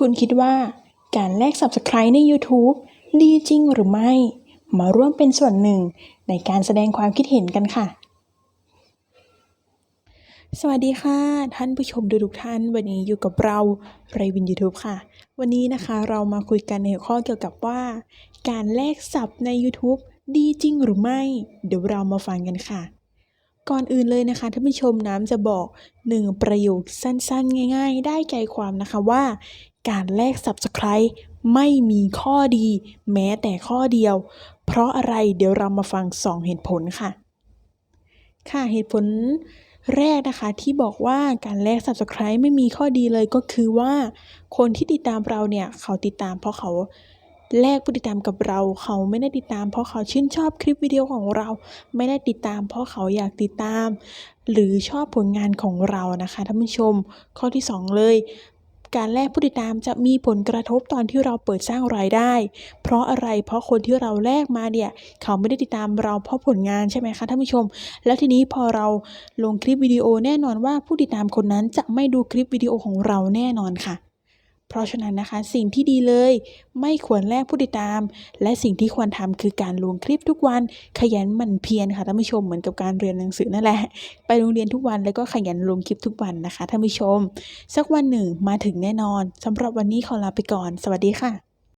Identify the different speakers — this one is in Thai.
Speaker 1: คุณคิดว่าการแลก Subscribe ใน YouTube ดีจริงหรือไม่ มาร่วมเป็นส่วนหนึ่งในการแสดงความคิดเห็นกันค่ะ สวัสดีค่ะ ท่านผู้ชมทุกท่าน วันนี้อยู่กับเราไรวิน YouTube ค่ะ วันนี้นะคะเรามาคุยกันในหัวข้อเกี่ยวกับว่า การแลกสับใน YouTube ดีจริงหรือไม่ เดี๋ยวเรามาฟังกันค่ะก่อนอื่นเลยนะคะท่านผู้ชมน้ำจะบอกหนึ่งประโยคสั้นๆ ง่าย ๆ ได้ใจความนะคะว่า การแลก Subscribe ไม่มีข้อดี แม้แต่ข้อเดียว เพราะอะไรเดี๋ยวเรามาฟัง 2 เหตุผลค่ะ ค่ะเหตุผลแรกนะคะที่บอกว่าการแลก Subscribe ไม่มีข้อดีเลยก็คือว่า คนที่ติดตามเราเนี่ย เขาติดตามเพราะเขาแลกผู้ติดตามกับเรา เขาไม่ได้ติดตาม เพราะเขาชื่นชอบคลิปวิดีโอของเรา ไม่ได้ติดตาม เพราะเขาอยากติดตาม หรือชอบผลงานของเรานะคะท่านผู้ชม ข้อที่ 2 เลย การแลกผู้ติดตามจะมีผลกระทบตอนที่เราเปิดสร้างรายได้ เพราะอะไร เพราะคนที่เราแลกมาเนี่ย เขาไม่ได้ติดตามเราเพราะผลงานใช่ไหมคะท่านผู้ชม แล้วทีนี้พอเราลงคลิปวิดีโอแน่นอนว่าผู้ติดตามคนนั้นจะไม่ดูคลิปวิดีโอของเราแน่นอนค่ะ เพราะฉะนั้นนะคะสิ่งที่ดีเลย ไม่ควรแลกผู้ติดตาม และสิ่งที่ควรทำคือการลงคลิปทุกวัน ขยันหมั่นเพียรค่ะท่านผู้ชมเหมือนกับการเรียนหนังสือนั่นแหละ ไปโรงเรียนทุกวันแล้วก็ขยันลงคลิปทุกวันนะคะท่านผู้ชม สักวันหนึ่งมาถึงแน่นอนสำหรับวันนี้ขอลาไปก่อน สวัสดีค่ะ